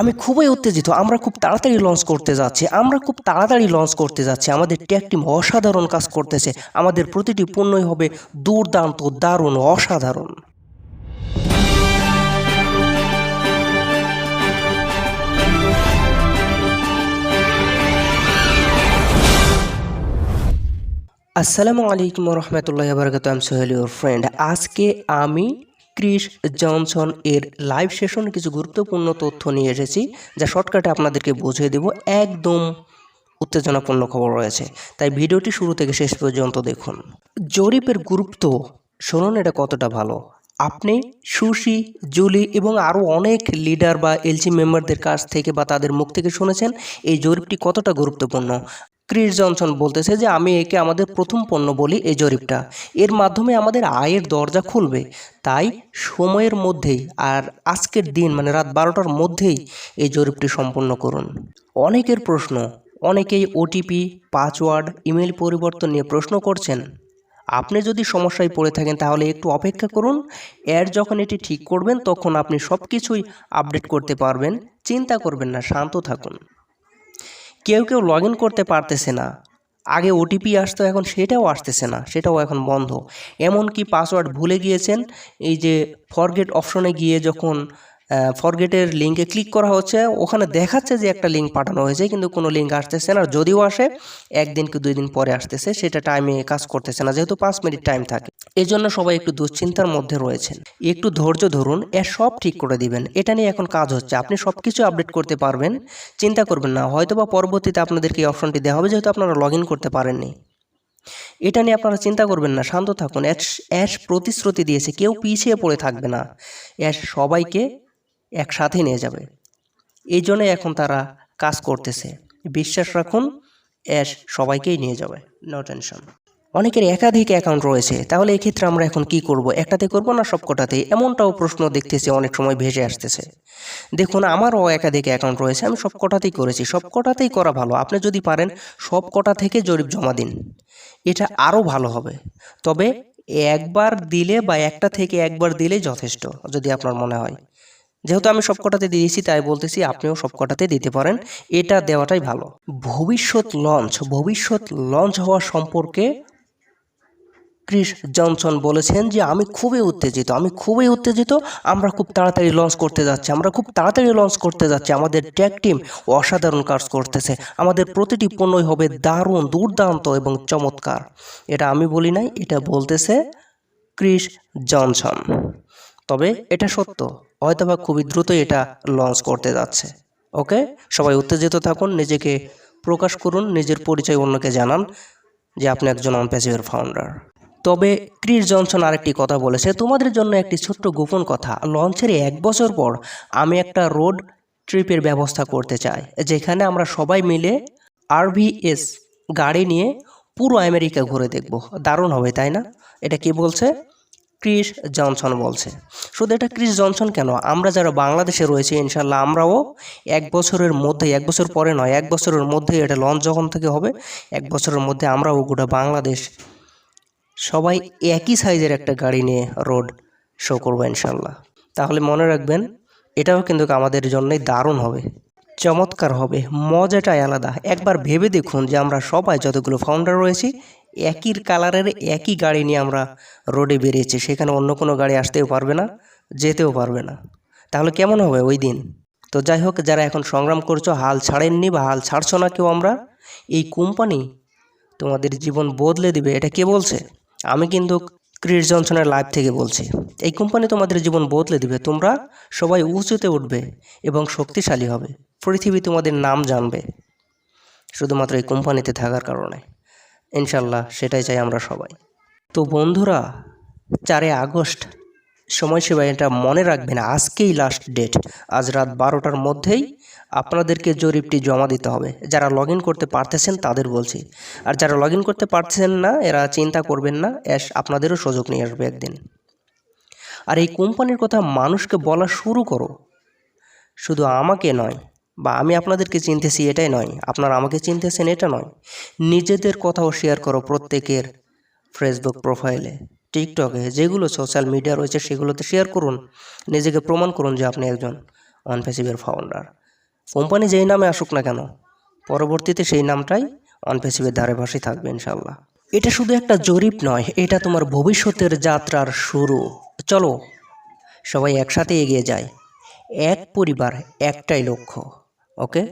আমি খুবই উত্তেজিত। আমরা খুব তাড়াতাড়ি লঞ্চ করতে যাচ্ছি। আমরা খুব তাড়াতাড়ি লঞ্চ করতে যাচ্ছি। আমাদের ট্যাগ টিম অসাধারণ কাজ করতেছে। আমাদের প্রতিটি পণ্যই হবে দুর্দান্ত, দারুণ, অসাধারণ। আসসালামু আলাইকুম রহমতুল্লাহ বারকাত আম সোহেল ইউর ফ্রেন্ড আজকে আমি ক্রিস জনসন এর লাইভ সেশন কিছু গুরুত্বপূর্ণ তথ্য নিয়ে এসেছি, যা শর্টকাটে আপনাদেরকে বুঝিয়ে দেব। একদম উত্তেজনাপূর্ণ খবর রয়েছে। তাই ভিডিওটি শুরু থেকে শেষ পর্যন্ত দেখুন। জরিপের গুরুত্ব শুনুন এটা কতটা ভালো। আপনি, সুশি, জুলি এবং আরও অনেক লিডার বা এলজি মেম্বারদের কাছ থেকে বা তাদের মুখ থেকে শুনেছেন, এই জরিপটি কতটা গুরুত্বপূর্ণ? ক্রিস জনসন বলতেছে যে আমি একে আমাদের প্রথম পণ্য বলি এই জরিপটা। এর মাধ্যমে আমাদের আয়ের দরজা খুলবে। তাই সময়ের মধ্যেই আর আজকের দিন মানে রাত বারোটার মধ্যেই এই জরিপটি সম্পন্ন করুন। অনেকের প্রশ্ন, অনেকেই ওটিপি, পাসওয়ার্ড ইমেল পরিবর্তন নিয়ে প্রশ্ন করছেন। আপনি যদি সমস্যায় পড়ে থাকেন তাহলে একটু অপেক্ষা করুন। এর যখন এটি ঠিক করবেন তখন আপনি সব কিছুই আপডেট করতে পারবেন। চিন্তা করবেন না, শান্ত থাকুন। কেউ কেউ লগ ইন করতে পারতেছে না। আগে ওটিপি আসতো, এখন সেটাও আসতেছে না, সেটাও এখন বন্ধ। এমনকি পাসওয়ার্ড ভুলে গিয়েছেন, এই যে ফরগেট অপশনে গিয়ে যখন ফরগেটের লিঙ্কে ক্লিক করা হচ্ছে। ওখানে দেখাচ্ছে যে একটা লিঙ্ক পাঠানো হয়েছে, কিন্তু কোনো লিঙ্ক আসতেছে না যদিও আসে, একদিন কি দুই দিন পরে আসতেছে, সেটা টাইমে কাজ করতেছে না, যেহেতু পাঁচ মিনিট টাইম থাকে। এই জন্য সবাই একটু দুশ্চিন্তার মধ্যে রয়েছেন। একটু ধৈর্য ধরুন এর সব ঠিক করে দিবেন। এটা নিয়ে এখন কাজ হচ্ছে, আপনি সব কিছু আপডেট করতে পারবেন, চিন্তা করবেন না। হয়তো বা পরবর্তীতে আপনাদেরকে এই অপশনটি দেওয়া হবে, যেহেতু আপনারা লগ করতে পারেননি। এটা নিয়ে আপনারা চিন্তা করবেন না, শান্ত থাকুন। অ্যাশ অ্যাশ প্রতিশ্রুতি দিয়েছে, কেউ পিছিয়ে পড়ে থাকবে না। অ্যাশ সবাইকে একসাথে নিয়ে যাবে। এই জন্যে এখন তারা কাজ করতেছে। বিশ্বাস রাখুন অ্যাশ সবাইকেই নিয়ে যাবে। নো টেনশন অনেকের একাধিক অ্যাকাউন্ট রয়েছে। তাহলে এক্ষেত্রে আমরা এখন কি করব? একটাতে করব না সবকটাতে? এমনটাও প্রশ্ন দেখতেছি, অনেক সময় ভেসে আসতেছে। দেখুন, আমারও একাধিক অ্যাকাউন্ট রয়েছে, আমি সবকটাতেই করেছি। সবকটাতেই করা ভালো। আপনি যদি পারেন, সবকটা থেকে জরিপ জমা দিন। এটা আরও ভালো হবে। তবে একবার দিলে বা একটা থেকে একবার দিলে যথেষ্ট, যদি আপনার মনে হয়। যেহেতু আমি সবকটাতে দিয়েছি, তাই বলতেছি আপনিও সবকটাতে দিতে পারেন। এটা দেওয়াটাই ভালো। ভবিষ্যৎ লঞ্চ ভবিষ্যৎ লঞ্চ হওয়া সম্পর্কে ক্রিস জনসন বলেছেন যে, আমি খুবই উত্তেজিত। আমি খুবই উত্তেজিত। আমরা খুব তাড়াতাড়ি লঞ্চ করতে যাচ্ছি। আমরা খুব তাড়াতাড়ি লঞ্চ করতে যাচ্ছি। আমাদের ট্যাগ টিম অসাধারণ কাজ করতেছে। আমাদের প্রতিটি পণ্যই হবে দারুণ, দুর্দান্ত এবং চমৎকার। এটা আমি বলি নাই, এটা বলতেছে ক্রিস জনসন। তবে এটা সত্য। হয়তোবা খুবই দ্রুতই এটা লঞ্চ করতে যাচ্ছে। ওকে সবাই উত্তেজিত থাকুন নিজেকে প্রকাশ করুন নিজের পরিচয় অন্যকে জানান যে আপনি একজন অনপ্যাসিভের ফাউন্ডার তবে ক্রিস জনসন আরেকটি কথা বলেছে তোমাদের জন্য একটি ছোট্ট গোপন কথা। লঞ্চের এক বছর পর আমি একটা রোড ট্রিপের ব্যবস্থা করতে চাই যেখানে আমরা সবাই মিলে আরভিএস গাড়ি নিয়ে পুরো আমেরিকা ঘুরে দেখব। দারুণ হবে তাই না? এটা কি বলছে? ক্রিস জনসন বলছে। শুধু এটা ক্রিস জনসন কেন? আমরা যারা বাংলাদেশে রয়েছি ইনশাল্লাহ আমরাও এক বছরের মধ্যে, এক বছর পরে নয়, এক বছরের মধ্যে এটা লঞ্চ যখন থেকে হবে, এক বছরের মধ্যে আমরাও গোটা বাংলাদেশ সবাই একই সাইজের একটা গাড়ি নিয়ে রোড শো করব ইনশাল্লাহ তাহলে মনে রাখবেন, এটাও কিন্তু আমাদের জন্যই দারুণ হবে, চমৎকার হবে, মজাটাই আলাদা। একবার ভেবে দেখুন যে আমরা সবাই যতগুলো ফাউন্ডার রয়েছি একই কালারের একই গাড়ি নিয়ে আমরা রোডে বেরিয়েছি। সেখানে অন্য কোনো গাড়ি আসতেও পারবে না, যেতেও পারবে না। তাহলে কেমন হবে ওই দিন? তো যাই হোক, যারা এখন সংগ্রাম করছ, হাল ছাড়েননি বা হাল ছাড়ছো না কেউ আমরা, এই কোম্পানি তোমাদের জীবন বদলে দিবে, এটা কে বলছে? আমি কিন্তু ক্রিস জনসনের লাইভ থেকে বলছি। এই কোম্পানি তোমাদের জীবন বদলে দিবে, তোমরা সবাই উঁচুতে উঠবে এবং শক্তিশালী হবে। পৃথিবী তোমাদের নাম জানবে, শুধুমাত্র এই কোম্পানিতে থাকার কারণে। ইনশাল্লাহ সেটাই চাই আমরা সবাই। তো বন্ধুরা, চারে আগস্ট, সময়সীমা এটা মনে রাখবেন, আজকেই লাস্ট ডেট আজ রাত বারোটার মধ্যেই আপনাদেরকে জরিপটি জমা দিতে হবে। যারা লগ করতে পারতেছেন তাদের বলছি। আর যারা লগ করতে পারছেন না, এরা চিন্তা করবেন না, এস আপনাদেরও সুযোগ নিয়ে আসবে একদিন। আর এই কোম্পানির কথা মানুষকে বলা শুরু করো। শুধু আমাকে নয় বা আমি আপনাদেরকে চিনতেছি এটাই নয়, আপনারা আমাকে চিনতেছেন এটা নয়। নিজেদের কথাও শেয়ার করো প্রত্যেকের ফেসবুক প্রোফাইলে টিকটকে যেগুলো সোশ্যাল মিডিয়া রয়েছে সেগুলোতে শেয়ার করুন। নিজেকে প্রমাণ করুন যে আপনি একজন অনফেসিভের ফাউন্ডার কোম্পানি যেই নামে আসুক না কেন, পরবর্তীতে সেই নামটাই অনফেসিভের ধারে পাশে থাকবে ইনশাল্লাহ এটা শুধু একটা জরিপ নয়, এটা তোমার ভবিষ্যতের যাত্রার শুরু। চলো, সবাই একসাথে এগিয়ে যায় এক পরিবার, একটাই লক্ষ্য। ওকে?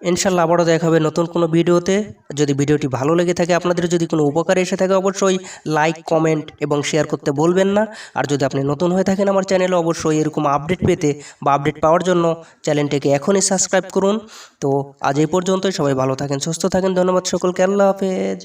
ইনশাল্লাহ আবারও দেখা হবে নতুন কোনো ভিডিওতে। যদি ভিডিওটি ভালো লেগে থাকে আপনাদের যদি কোনো উপকার এসে থাকে অবশ্যই লাইক কমেন্ট এবং শেয়ার করতে বলবেন না। আর যদি আপনি নতুন হয়ে থাকেন আমার চ্যানেলে অবশ্যই এরকম আপডেট পেতে বা আপডেট পাওয়ার জন্য চ্যানেলটিকে এখনই সাবস্ক্রাইব করুন। তো আজ এই পর্যন্তই। সবাই ভালো থাকেন সুস্থ থাকেন। ধন্যবাদ সকলকে। আল্লাহ হাফেজ।